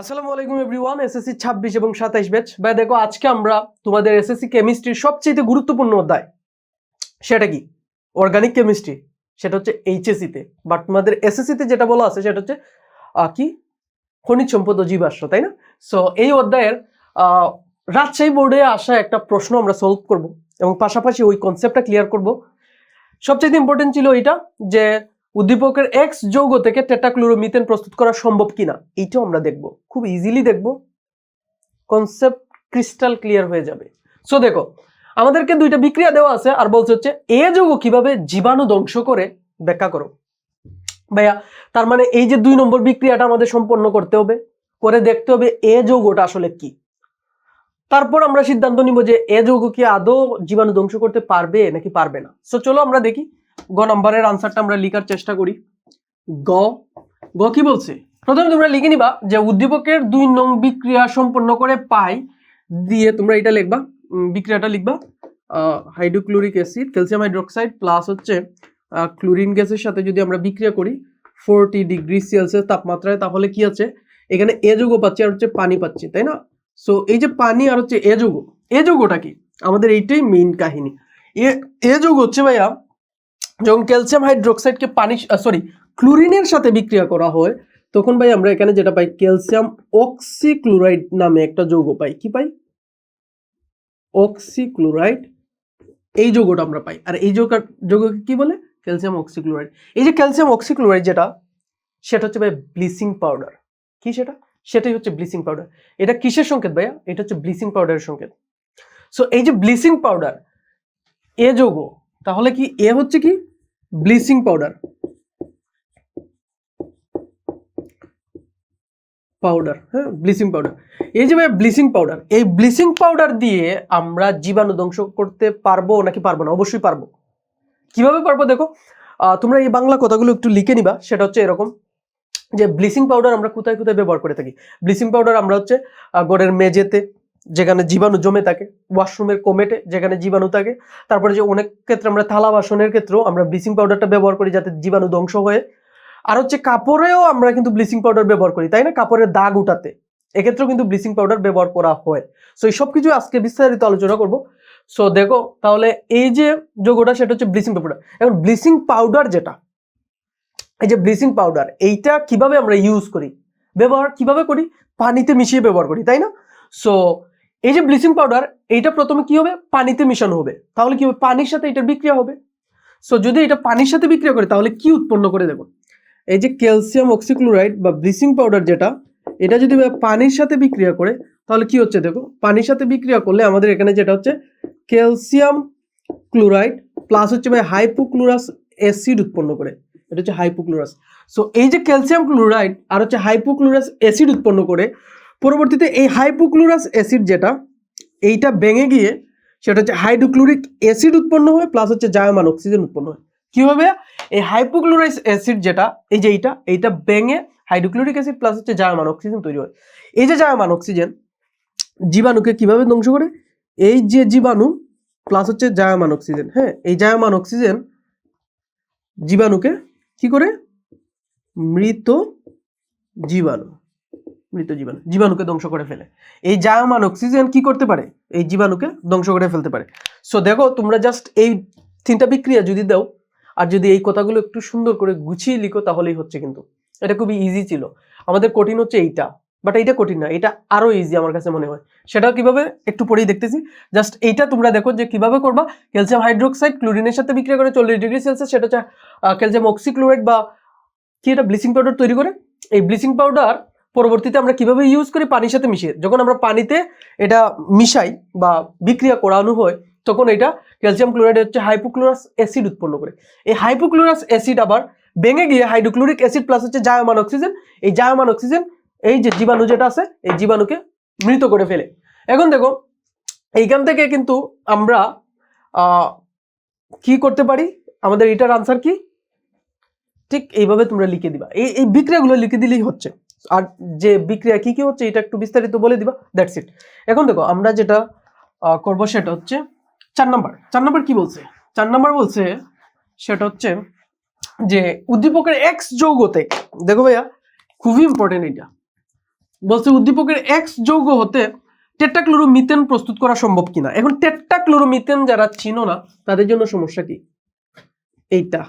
আসসালামু আলাইকুম everyone SSC ছাব্বিশ এবং সাতাইশ ব্যাচ ভাই, দেখো, আজকে আমরা তোমাদের এসএসসি কেমিস্ট্রির সবচেয়ে গুরুত্বপূর্ণ অধ্যায়। সেটা কি? অর্গানিক কেমিস্ট্রি সেটা হচ্ছে এইচএসসি তে। বাট তোমাদের এসএসসি তে যেটা বলা আছে, সেটা হচ্ছে কি? খনিজ সম্পদ ও জীবাশ্ম, তাই না? সো এই অধ্যায়ের রাজশাহী বোর্ডে আসা একটা প্রশ্ন আমরা সলভ করব এবং পাশাপাশি ওই কনসেপ্টটা ক্লিয়ার করব। সবচেয়ে ইম্পর্টেন্ট ছিল এটা যে উদ্দীপকের এক্স যৌগ থেকে টেটাক্লোরোমিথেন প্রস্তুত করা সম্ভব কিনা, এইটাও আমরা দেখব। খুব ইজিলি দেখব। কনসেপ্ট ক্রিস্টাল ক্লিয়ার হয়ে যাবে। সো দেখো, আমাদেরকে দুইটা বিক্রিয়া দেওয়া আছে, আর বলছে হচ্ছে, এ যৌগ কীভাবে জীবাণু ধ্বংস করে, ব্যাখ্যা করো। ভাইয়া, তার মানে এই যে দুই নম্বর বিক্রিয়াটা আমাদের সম্পন্ন করতে হবে, করে দেখতে হবে এ যৌগটা আসলে কি। তারপর আমরা সিদ্ধান্ত নিব যে এ যৌগ কি আদৌ জীবাণু ধ্বংস করতে পারবে নাকি পারবে না। সো চলো আমরা দেখি গ নম্বরের আনসারটা আমরা লিখার চেষ্টা করি। গ গ কি বলছে? প্রথমে তোমরা লিখে নিবা যে উদ্দীপকের দুই নং বিক্রিয়া সম্পন্ন করে পাই দিয়ে তোমরা এটা লিখবা বিক্রিয়াটা লিখবা। Hydrochloric acid, calcium hydroxide plus হচ্ছে ক্লোরিন গ্যাসের সাথে যদি আমরা বিক্রিয়া করি ফোরটি ডিগ্রি সেলসিয়াস তাপমাত্রায়, তাহলে কি আছে? এখানে এ যৌগ পাচ্ছি আর হচ্ছে পানি পাচ্ছি, তাই না? সো এই যে পানি আর হচ্ছে এ যৌগ, এ যৌগটা কি? আমাদের এইটাই মেইন কাহিনী। এ এ যৌগ হচ্ছে ভাইয়া যখন ক্যালসিয়াম হাইড্রোক্সাইডকে পানি সরি ক্লোরিনের সাথে বিক্রিয়া করা হয়, তখন ভাই আমরা এখানে যেটা পাই, ক্যালসিয়াম অক্সিক্লোরাইড নামে একটা যৌগ পাই। কি পাই? অক্সিক্লোরাইড। এই যৌগটা আমরা পাই। আর এই যৌগ যৌগকে কি বলে? Calcium oxychloride. এই যে ক্যালসিয়াম অক্সিক্লোরাইড যেটা, সেটা হচ্ছে ভাই ব্লিচিং পাউডার। কি সেটা? সেটাই হচ্ছে ব্লিচিং পাউডার। এটা কিসের সংকেত ভাইয়া? এটা হচ্ছে ব্লিচিং পাউডারের সংকেত। সো এই যে ব্লিচিং পাউডার, এ যৌগ, তাহলে কি এ হচ্ছে কি? Bleaching powder. পাউডার হ্যাঁ ব্লিচিং পাউডার। এই যে ব্লিচিং পাউডার, এই ব্লিচিং পাউডার দিয়ে আমরা জীবাণু ধ্বংস করতে পারব নাকি পারব না? অবশ্যই পারব। কীভাবে পারব দেখো? তোমরা এই বাংলা কথাগুলো একটু লিখে নিবা, সেটা হচ্ছে এরকম যে ব্লিচিং পাউডার আমরা কোথায় কোথায় ব্যবহার করে থাকি? ব্লিচিং পাউডার আমরা হচ্ছে ঘরের মেঝেতে যেখানে জীবাণু জমে থাকে ওয়াশরুমের কোমেটে যেখানে জীবাণু থাকে, তারপরে যে অনেক ক্ষেত্রে আমরা থালা বাসনের ক্ষেত্রেও আমরা ব্লিচিং পাউডারটা ব্যবহার করি যাতে জীবাণু ধ্বংস হয়ে, আর হচ্ছে কাপড়েও আমরা কিন্তু ব্লিচিং পাউডার ব্যবহার করি, তাই না? কাপড়ের দাগ উঠাতে। এক্ষেত্রেও কিন্তু ব্লিচিং পাউডার ব্যবহার করা হয়। সো এই সব কিছু আজকে বিস্তারিত আলোচনা করব। সো দেখো, তাহলে এই যে যোগটা, সেটা হচ্ছে ব্লিচিং পাউডার এখন ব্লিচিং পাউডার যেটা, এই যে ব্লিচিং পাউডার এইটা কীভাবে আমরা ইউজ করি? ব্যবহার কীভাবে করি? পানিতে মিশিয়ে ব্যবহার করি, তাই না? সো এই যে ব্লিচিং পাউডার, এইটা প্রথমে কি হবে? পানিতে মিশানো হবে। তাহলে কি হবে? পানির সাথে এটার বিক্রিয়া হবে। সো যদি এটা পানির সাথে বিক্রিয়া করে, তাহলে কি উৎপন্ন করে দেবো এই যে ক্যালসিয়াম অক্সিক্লোরাইড বা ব্লিচিং পাউডার যেটা, এটা যদি পানির সাথে বিক্রিয়া করে, তাহলে কি হচ্ছে দেখো? পানির সাথে বিক্রিয়া করলে আমাদের এখানে যেটা হচ্ছে, ক্যালসিয়াম ক্লোরাইড প্লাস হচ্ছে ভাই হাইপোক্লোরাস অ্যাসিড উৎপন্ন করে। এটা হচ্ছে হাইপোক্লোরাস। সো এই যে ক্যালসিয়াম ক্লোরাইড আর হচ্ছে হাইপোক্লোরাস অ্যাসিড উৎপন্ন করে পরবর্তীতে এই হাইপোক্লোরাস অ্যাসিড যেটা, এইটা ভেঙে গিয়ে সেটা হচ্ছে হাইড্রোক্লোরিক অ্যাসিড উৎপন্ন হয়, প্লাস হচ্ছে জায়মান অক্সিজেন উৎপন্ন হয়। কীভাবে এই হাইপোক্লোরাইস অ্যাসিড যেটা, এই যে এইটা এইটা ভেঙে হাইড্রোক্লোরিক অ্যাসিড প্লাস হচ্ছে জায়মান অক্সিজেন তৈরি হয়। এই যে জায়মান অক্সিজেন, জীবাণুকে কীভাবে ধ্বংস করে? এই যে জীবাণু, প্লাস হচ্ছে জায়মান অক্সিজেন হ্যাঁ এই জায়মান অক্সিজেন জীবাণুকে কি করে? মৃত জীবাণু। মৃত জীবাণু, জীবাণুকে ধ্বংস করে ফেলে। এই জায়মান অক্সিজেন কি করতে পারে? এই জীবাণুকে ধ্বংস করে ফেলতে পারে। সো দেখো, তোমরা জাস্ট এই তিনটা বিক্রিয়া যদি দাও, আর যদি এই কথাগুলো একটু সুন্দর করে গুছিয়ে লিখো, তাহলেই হচ্ছে কিন্তু। এটা খুবই ইজি ছিল। আমাদের কঠিন হচ্ছে এইটা বাট এইটা কঠিন না এটা আরও ইজি আমার কাছে মনে হয়। সেটা কীভাবে একটু পরেই দেখতেছি। জাস্ট এইটা তোমরা দেখো যে কীভাবে করবা। ক্যালসিয়াম হাইড্রোক্সাইড ক্লোরিনের সাথে বিক্রিয়া করে চল্লিশ ডিগ্রি সেলসিয়াস সেটা হচ্ছে ক্যালসিয়াম অক্সিক্লোরাইড বা কি এটা ব্লিচিং পাউডার তৈরি করে? এই ব্লিচিং পাউডার পরবর্তীতে আমরা কীভাবে ইউজ করি পানির সাথে মিশিয়ে? যখন আমরা পানিতে এটা মিশাই বা বিক্রিয়া করানো হয়, তখন এটা ক্যালসিয়াম ক্লোরাইড হচ্ছে হাইপোক্লোরাস অ্যাসিড উৎপন্ন করে। এই হাইপোক্লোরাস অ্যাসিড আবার ভেঙে গিয়ে হাইড্রোক্লোরিক অ্যাসিড প্লাস হচ্ছে জায়মান অক্সিজেন এই জায়মান অক্সিজেন এই যে জীবাণু যেটা আছে, এই জীবাণুকে মৃত করে ফেলে। এখন দেখো, এইখান থেকে কিন্তু আমরা কি করতে পারি? আমাদের এটার আনসার কি? ঠিক এইভাবে তোমরা লিখে দিবা। এই এই বিক্রিয়াগুলো লিখে দিলেই হচ্ছে। আর যে বিক্রিয়া কি কি হচ্ছে, এটা একটু বিস্তারিত বলে দিবা দ্যাটস ইট এখন দেখো, আমরা যেটা করব সেটা হচ্ছে চার নাম্বার। চার নাম্বার কি বলছে? চার নাম্বার বলছে, সেটা হচ্ছে যে উদ্দীপকের এক্স যৌগ যৌগতে, দেখো ভাইয়া, খুবই ইম্পর্টেন্ট এটা। বলছে উদ্দীপকের এক্স যৌগ হতে টেট্টাক্লোরোমিথেন প্রস্তুত করা সম্ভব কিনা? এখন টেট্টাক্লোরোমিথেন যারা চিনো না, তাদের জন্য সমস্যা কি? এইটা।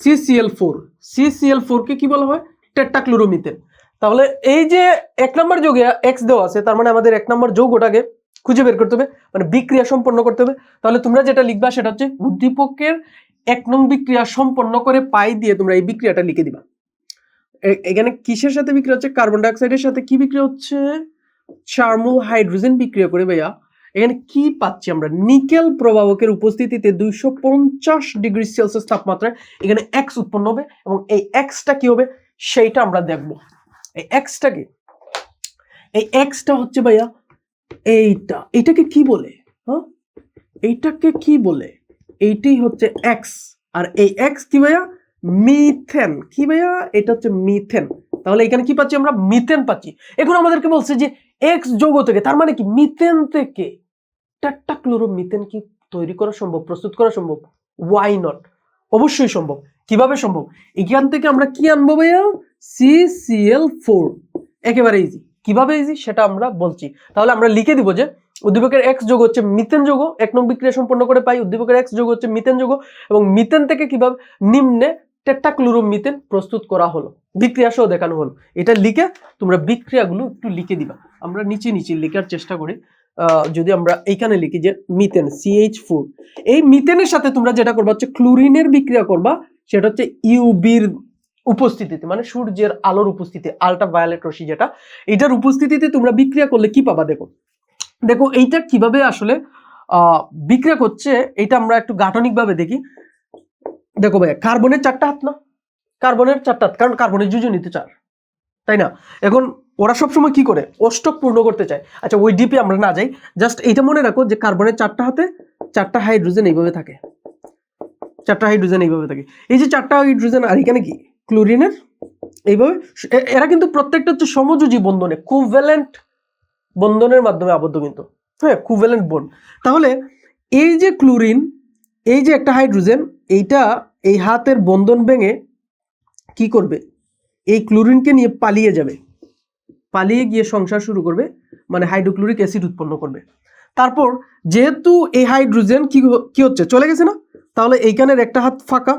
সিসিএল ফোর সিসিএল ফোর কে কি বলা হয়? টেট্টাক্লোরোমিথেন তাহলে এই যে এক নম্বর যৌগে এক্স দেওয়া আছে, তার মানে আমাদের এক নম্বর যৌগটাকে খুঁজে বের করতে হবে মানে বিক্রিয়া সম্পন্ন করতে হবে। তাহলে তোমরা যেটা লিখবা সেটা হচ্ছে উদ্দীপকের এক নং বিক্রিয়া সম্পন্ন করে পাই দিয়ে তোমরা এই বিক্রিয়াটা লিখে দিবা। এখানে কিসের সাথে বিক্রিয়া হচ্ছে? কার্বন ডাইঅক্সাইডের সাথে কি বিক্রিয়া হচ্ছে? চার্মো হাইড্রোজেন বিক্রিয়া করে ভাইয়া। এখানে কি পাচ্ছি আমরা? নিকেল প্রভাবকের উপস্থিতিতে দুইশো পঞ্চাশ ডিগ্রি সেলসিয়াস তাপমাত্রায় এখানে এক্স উৎপন্ন হবে এবং এই এক্সটা কি হবে? সেইটা আমরা দেখব। এই এক্সটা কি এই এক্সটা হচ্ছে ভাইয়া এইটা। এটাকে কি বলে? হ্যাঁ? এইটাকে কি বলে? এইটাই হচ্ছে এক্স আর এই এক্স কি ভাইয়া? মিথেন। কি ভাইয়া? এটা হচ্ছে মিথেন। তাহলে এখানে কি পাচ্ছি আমরা? মিথেন পাচ্ছি। এখন আমাদেরকে বলছে যে এক্স যৌগ থেকে, তার মানে কি? মিথেন থেকে। টাট্টা ক্লোরো মিথেন কি তৈরি করা সম্ভব, প্রস্তুত করা সম্ভব? ওয়াই নট অবশ্যই সম্ভব। কীভাবে সম্ভব? এখান থেকে আমরা কি আনব ভাইয়া? সিসিএল ফোর একেবারে ইজি কীভাবে ইজি সেটা আমরা বলছি। তাহলে আমরা লিখে দিব যে উদ্দীপকের এক্স যোগ হচ্ছে মিথেন যোগ। এক নং বিক্রিয়া সম্পন্ন করে পাই। উদ্দীপকের এক্স যোগ হচ্ছে মিথেন যোগ। এবং মিথেন থেকে কীভাবে নিম্নে টেট্টাক্লোরোমিথেন প্রস্তুত করা হলো। বিক্রিয়া সহ দেখানো হলো। এটা লিখে তোমরা বিক্রিয়াগুলো একটু লিখে দিবা। আমরা নিচে নিচে লেখার চেষ্টা করি। যদি আমরা এইখানে লিখি যে মিথেন সিএইচ ফোর এই মিথেনের সাথে তোমরা যেটা করবা হচ্ছে ক্লোরিনের বিক্রিয়া করবা। সেটা হচ্ছে ইউবির উপস্থিতিতে মানে সূর্যের আলোর উপস্থিতি আলট্রা ভায়োলেট রশ্মি যেটা, এটার উপস্থিতিতে তোমরা বিক্রিয়া করলে কি পাবা দেখো? দেখো, এইটা কীভাবে আসলে বিক্রিয়া করছে, এটা আমরা একটু গাঠনিকভাবে দেখি। দেখো ভাইয়া, কার্বনের চারটা হাত না? কার্বনের চারটা হাত, কারণ কার্বনের যুজনীতে চার, তাই না? এখন ওরা সবসময় কি করে? অষ্টক পূর্ণ করতে চায়। আচ্ছা ওই ডিপে আমরা না যাই জাস্ট এইটা মনে রাখো যে কার্বনের চারটা হাতে চারটা হাইড্রোজেন এইভাবে থাকে। চারটা হাইড্রোজেন এইভাবে থাকে। এই যে চারটা হাইড্রোজেন আর এখানে কি? ক্লোরিনের? এইভাবে? এরা কিন্তু প্রত্যেকটা হচ্ছে সমযোজী বন্ধনে কুভ্যালেন্ট বন্ধনের মাধ্যমে আবদ্ধ কিন্তু। হ্যাঁ কুভ্যালেন্ট বন্ড তাহলে এই যে ক্লোরিন, এই যে একটা হাইড্রোজেন এইটা এই হাতের বন্ধন ভেঙে কি করবে? এই ক্লোরিনকে নিয়ে পালিয়ে যাবে। পালিয়ে গিয়ে সংসার শুরু করবে মানে হাইড্রোক্লোরিক অ্যাসিড উৎপন্ন করবে। তারপর যেহেতু এই হাইড্রোজেন কি কি হচ্ছে? চলে গেছে না? তাহলে এইখানের একটা হাত ফাঁকা।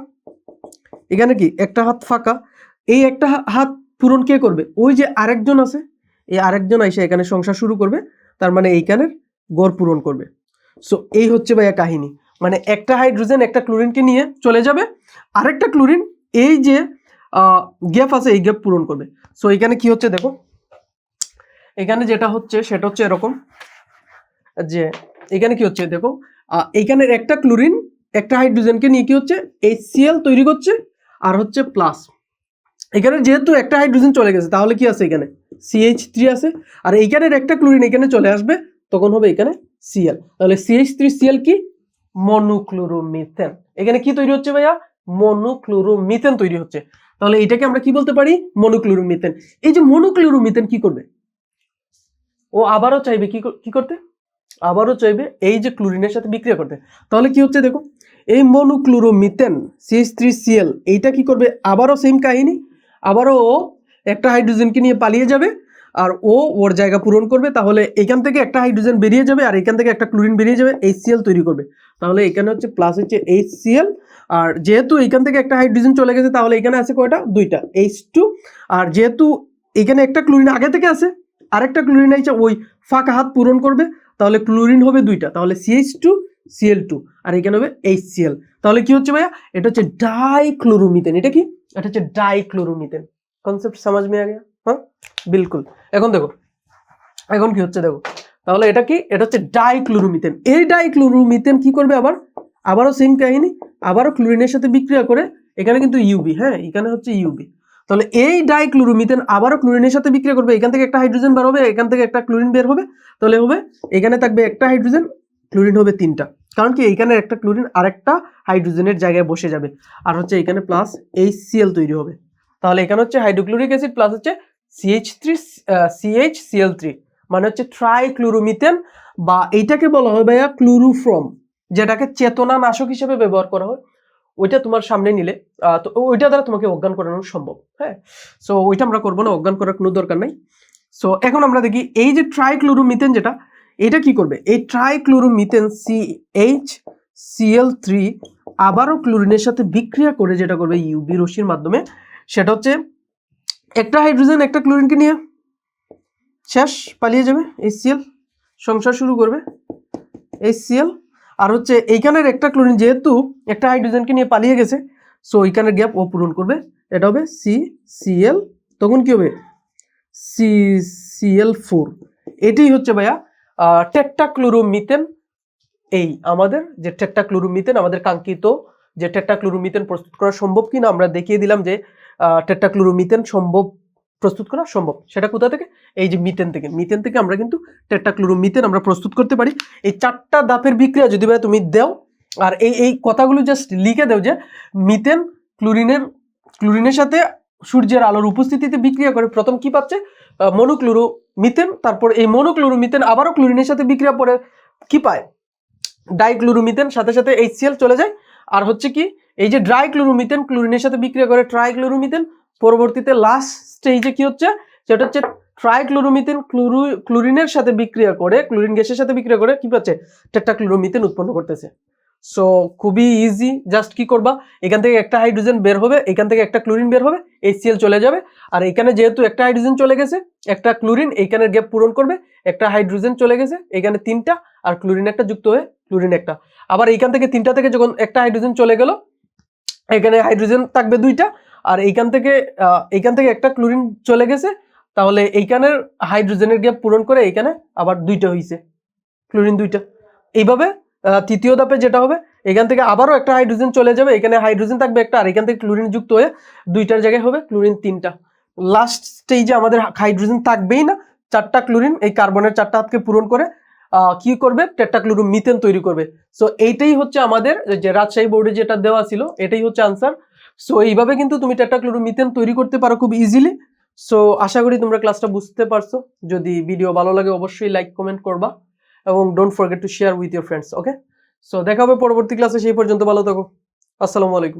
এখানে কি? একটা হাত ফাঁকা। এই একটা হাত পূরণ কে করবে? ওই যে আরেকজন আছে এই আরেকজন এসে এখানে সংসার শুরু করবে তার মানে এইখানের গড় পূরণ করবে। সো এই হচ্ছে ভাইয়া কাহিনী। মানে একটা হাইড্রোজেন একটা ক্লোরিনকে নিয়ে চলে যাবে। আরেকটা ক্লোরিন এই যে গ্যাপ আছে এই গ্যাপ পূরণ করবে। সো এখানে কি হচ্ছে দেখো? এখানে যেটা হচ্ছে সেটা হচ্ছে এরকম যে এখানে কি হচ্ছে দেখো? আহ, এইখানের একটা ক্লোরিন একটা হাইড্রোজেনকে নিয়ে কি হচ্ছে? এইচসিএল তৈরি করছে, আর হচ্ছে প্লাস এখানে যেহেতু একটা হাইড্রোজেন চলে গেছে, তাহলে কি আছে এখানে? সিএইচ থ্রি আছে, আর এইখানের একটা ক্লোরিন এখানে চলে আসবে, তখন হবে এখানে সিএল তাহলে সিএইচ থ্রি সিএল কি? মনোক্লোরোমিথেন এখানে কি তৈরি হচ্ছে ভাইয়া? মনোক্লোরোমিথেন তৈরি হচ্ছে। তাহলে এটাকে আমরা কি বলতে পারি? মনোক্লোরোমিথেন এই যে মনোক্লোরোমিথেন কি করবে? ও আবারও চাইবে কি কি করতে? আবারও চাইবে এই যে ক্লোরিনের সাথে বিক্রিয়া করতে। তাহলে কি হচ্ছে দেখো, এই মনোক্লোরোমিথেন সিএইচ থ্রি সিএল এইটা কি করবে? আবারও সেম কাহিনী, আবারও ও একটা হাইড্রোজেনকে নিয়ে পালিয়ে যাবে আর ও ওর জায়গা পূরণ করবে, তাহলে এখান থেকে একটা হাইড্রোজেন বেরিয়ে যাবে আর এখান থেকে একটা ক্লোরিন বেরিয়ে যাবে এইচসিএল তৈরি করবে। তাহলে এখানে হচ্ছে প্লাস হচ্ছে এইচসিএল আর যেহেতু এখান থেকে একটা হাইড্রোজেন চলে গেছে, তাহলে এখানে আছে কয়টা? দুইটা এইচ টু আর যেহেতু এখানে একটা ক্লোরিন আগে থেকে আছে আরেকটা ক্লোরিন আছে ওই ফাঁকা হাত পূরণ করবে, তাহলে ক্লোরিন হবে দুইটা, তাহলে সিএইচ টু সিএল টু আর এখানে হবে এইচ সিএল তাহলে কি হচ্ছে ভাইয়া? এটা হচ্ছে ডাইক্লোরোমিথেন এটা কি? এটা হচ্ছে ডাইক্লোরোমিথেন কনসেপ্ট সমাজ মে আ গয়া হ্যাঁ? বিলকুল। এখন দেখো, এখন কি হচ্ছে দেখো? তাহলে এটা কি? এটা হচ্ছে ডাইক্লোরোমিথেন এই ডাইক্লোরোমিথেন কি করবে আবার? আবারও সেম কাহিনী, আবারও ক্লোরিনের সাথে বিক্রিয়া করে, এখানে কিন্তু ইউবি হ্যাঁ? এখানে হচ্ছে ইউবি তাহলে এই ডাইক্লোরোমিথেন আবারও ক্লোরিনের সাথে বিক্রিয়া করবে। এখান থেকে একটা হাইড্রোজেন বের হবে, এখান থেকে একটা ক্লোরিন বের হবে। তাহলে হবে, এখানে থাকবে একটা হাইড্রোজেন ক্লোরিন হবে তিনটা। কারণ কি এইখানে একটা ক্লোরিন আরেকটা হাইড্রোজেনের জায়গায় বসে যাবে। আর হচ্ছে এখানে প্লাস এইচ তৈরি হবে। তাহলে এখানে হচ্ছে হাইড্রোক্লোরিক অ্যাসিড প্লাস হচ্ছে সিএইচ থ্রি সিএইচ থ্রি মানে হচ্ছে ট্রাইক্লোরোমিথেন বা এইটাকে বলা হয় ভাইয়া ক্লোরোফ্রম যেটাকে চেতনা নাশক হিসেবে ব্যবহার করা হয়। ওইটা তোমার সামনে নিলে তো ওইটা দ্বারা তোমাকে অজ্ঞান করানো সম্ভব হ্যাঁ? সো ওইটা আমরা করব না, অজ্ঞান করার কোনো দরকার নাই। সো এখন আমরা দেখি এই যে ট্রাইক্লোরোমিথেন যেটা, এটা কি করবে? এই trichloromethane C H Cl three আবারও ক্লোরিনের সাথে বিক্রিয়া করে যেটা করবে ইউবি রশ্মির মাধ্যমে, সেটা হচ্ছে একটা হাইড্রোজেন একটা ক্লোরিনকে নিয়ে। শেষ, পালিয়ে যাবে, এই সিএল সংসার শুরু করবে, এই সিএল আর হচ্ছে এইখানের একটা ক্লোরিন যেহেতু একটা হাইড্রোজেনকে নিয়ে পালিয়ে গেছে সো এইখানের গ্যাপ ও পূরণ করবে। এটা হবে সি সিএল তখন কি হবে? সি সিএল ফোর এটাই হচ্ছে ভাইয়া টেট্টাক্লোরোমিথেন এই আমাদের যে টেট্টাক্লোরোমিথেন আমাদের কাঙ্ক্ষিত যে টেট্টাক্লোরোমিথেন প্রস্তুত করা সম্ভব কিনা আমরা দেখিয়ে দিলাম যে টেট্টাক্লোরোমিথেন সম্ভব প্রস্তুত করা সম্ভব। সেটা কোথা থেকে? এই যে মিথেন থেকে। মিথেন থেকে আমরা কিন্তু টেট্টাক্লোরোমিথেন আমরা প্রস্তুত করতে পারি। এই চারটা দাপের বিক্রিয়া যদি ভাই তুমি দাও, আর এই এই কথাগুলো জাস্ট লিখে দাও যে মিথেন ক্লোরিনের ক্লোরিনের সাথে সূর্যের আলোর উপস্থিতিতে বিক্রিয়া করে। প্রথম কি পাচ্ছে? মনোক্লোরো মিথেন তারপর এই মনোক্লোরো মিথেন আবারও ক্লোরিনের সাথে বিক্রিয়া করে কি পায়? ডাইক্লোরোমিথেন, সাথে সাথে এইচসিএল চলে যায়। আর হচ্ছে কি? এই যে ড্রাইক্লোরোমিথেন ক্লোরিনের সাথে বিক্রিয়া করে, ট্রাইক্লোরোমিথেন, পরবর্তীতে লাস্ট স্টেজে কি হচ্ছে? সেটা হচ্ছে ট্রাইক্লোরোমিথেন ক্লোরো ক্লোরিনের সাথে বিক্রিয়া করে ক্লোরিন গ্যাসের সাথে বিক্রিয়া করে কি পাচ্ছে? টেট্রাক্লোরোমিথেন উৎপন্ন করতেছে। সো খুবই ইজি জাস্ট কি করবা? এখান থেকে একটা হাইড্রোজেন বের হবে, এখান থেকে একটা ক্লোরিন বের হবে এইচসিএল চলে যাবে। আর এখানে যেহেতু একটা হাইড্রোজেন চলে গেছে, একটা ক্লোরিন এইখানের গ্যাপ পূরণ করবে, একটা হাইড্রোজেন চলে গেছে, এখানে তিনটা, আর ক্লোরিন একটা যুক্ত হয়ে ক্লোরিন একটা। আবার এইখান থেকে তিনটা থেকে যখন একটা হাইড্রোজেন চলে গেল, এখানে হাইড্রোজেন থাকবে দুইটা আর এইখান থেকে এইখান থেকে একটা ক্লোরিন চলে গেছে, তাহলে এইখানের হাইড্রোজেনের গ্যাপ পূরণ করে এইখানে আবার দুইটা হয়েছে ক্লোরিন দুইটা। এইভাবে তৃতীয় ধাপে যেটা হবে এখান থেকে আবারও একটা হাইড্রোজেন চলে যাবে এখানে হাইড্রোজেন থাকবে একটা, আর এখান থেকে ক্লোরিন যুক্ত হয়ে দুইটার জায়গায় হবে ক্লোরিন তিনটা। লাস্ট স্টেজে আমাদের হাইড্রোজেন থাকবেই না, চারটা ক্লোরিন, এই কার্বনের চারটা হাতকে পূরণ করে কি করবে? টেট্টাক্লোরো মিথেন তৈরি করবে। সো এইটাই হচ্ছে আমাদের, যে রাজশাহী বোর্ডে যেটা দেওয়া ছিল, এটাই হচ্ছে আনসার সো এইভাবে কিন্তু তুমি টেট্টাক্লোরো মিথেন তৈরি করতে পারো খুব ইজিলি সো আশা করি তোমরা ক্লাসটা বুঝতে পারছ। যদি ভিডিও ভালো লাগে, অবশ্যই লাইক কমেন্ট করবা এবং don't forget to share with your friends okay so দেখা হবে পরবর্তী ক্লাসে সেই পর্যন্ত ভালো থাকো। আসসালামু আলাইকুম।